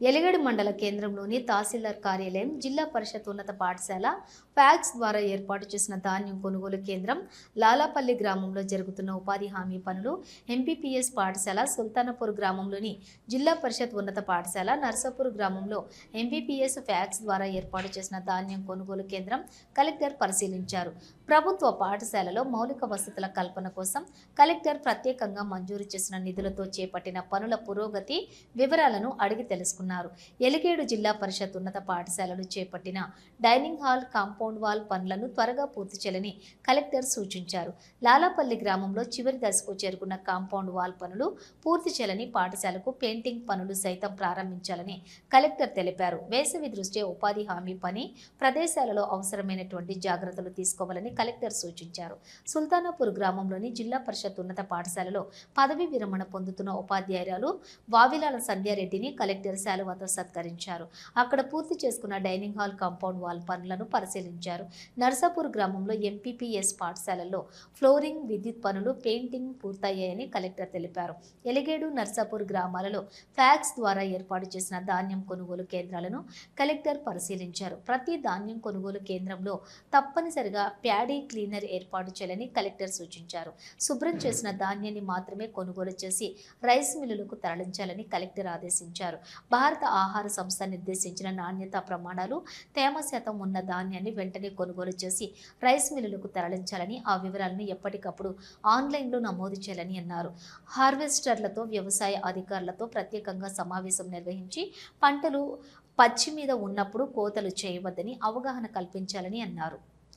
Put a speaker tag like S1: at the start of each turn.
S1: ఎలిగడి మండల కేంద్రంలోని తహసీల్దార్ కార్యాలయం జిల్లా పరిషత్ ఉన్నత పాఠశాల ఫ్యాక్స్ ద్వారా ఏర్పాటు చేసిన ధాన్యం కొనుగోలు కేంద్రం లాలాపల్లి గ్రామంలో జరుగుతున్న ఉపాధి హామీ పనులు ఎంపీపీఎస్ పాఠశాల సుల్తానపూర్ గ్రామంలోని జిల్లా పరిషత్ ఉన్నత పాఠశాల నర్సాపూర్ గ్రామంలో ఎంపీపీఎస్ ఫ్యాక్స్ ద్వారా ఏర్పాటు చేసిన ధాన్యం కొనుగోలు కేంద్రం కలెక్టర్ పరిశీలించారు. ప్రభుత్వ పాఠశాలలో మౌలిక వసతుల కల్పన కోసం కలెక్టర్ ప్రత్యేకంగా మంజూరు చేసిన నిధులతో చేపట్టిన పనుల పురోగతి వివరాలను అడిగి తెలుసుకున్నారు. ఎలిగేడు జిల్లా పరిషత్ ఉన్నత పాఠశాలలు చేపట్టిన డైనింగ్ హాల్ కాంపౌండ్ వాల్ పనులను త్వరగా పూర్తి చేయాలని కలెక్టర్ సూచించారు. లాలాపల్లి గ్రామంలో చివరి దశకు చేరుకున్న కాంపౌండ్ వాల్ పనులు పూర్తి చేయాలని పాఠశాలకు పెయింటింగ్ పనులు సైతం ప్రారంభించాలని కలెక్టర్ తెలిపారు. వేసవి దృష్ట్యా ఉపాధి హామీ పని ప్రదేశాలలో అవసరమైనటువంటి జాగ్రత్తలు తీసుకోవాలని కలెక్టర్ సూచించారు. సుల్తానాపూర్ గ్రామంలోని జిల్లా పరిషత్ ఉన్నత పాఠశాలలో పదవి విరమణ పొందుతున్న ఉపాధ్యాయురాలు వావిలాల సంధ్యారెడ్డిని కలెక్టర్ శాలువాతో సత్కరించారు. అక్కడ పూర్తి చేసుకున్న డైనింగ్ హాల్ కాంపౌండ్ వాల్ పనులను పరిశీలించారు. నర్సాపూర్ గ్రామంలో ఎంపీపీఎస్ పాఠశాలలో ఫ్లోరింగ్ విద్యుత్ పనులు పెయింటింగ్ పూర్తయ్యాయని కలెక్టర్ తెలిపారు. ఎలిగేడు నర్సాపూర్ గ్రామాలలో ఫ్యాక్స్ ద్వారా ఏర్పాటు చేసిన ధాన్యం కొనుగోలు కేంద్రాలను కలెక్టర్ పరిశీలించారు. ప్రతి ధాన్యం కొనుగోలు కేంద్రంలో తప్పనిసరిగా ప్యాడీ క్లీనర్ ఏర్పాటు చేయాలని కలెక్టర్ సూచించారు. శుభ్రం చేసిన ధాన్యాన్ని మాత్రమే కొనుగోలు చేసి రైస్ మిల్లులకు తరలించాలని కలెక్టర్ ఆదేశించారు. భారత ఆహార సంస్థ నిర్దేశించిన నాణ్యతా ప్రమాణాలు తేమ శాతం ఉన్న ధాన్యాన్ని వెంటనే కొనుగోలు చేసి రైస్ మిల్లులకు తరలించాలని ఆ వివరాలను ఎప్పటికప్పుడు ఆన్లైన్లో నమోదు చేయాలని అన్నారు. హార్వెస్టర్లతో వ్యవసాయ అధికారులతో ప్రత్యేకంగా సమావేశం నిర్వహించి పంటలు పచ్చి మీద ఉన్నప్పుడు కోతలు చేయవద్దని అవగాహన కల్పించాలని అన్నారు.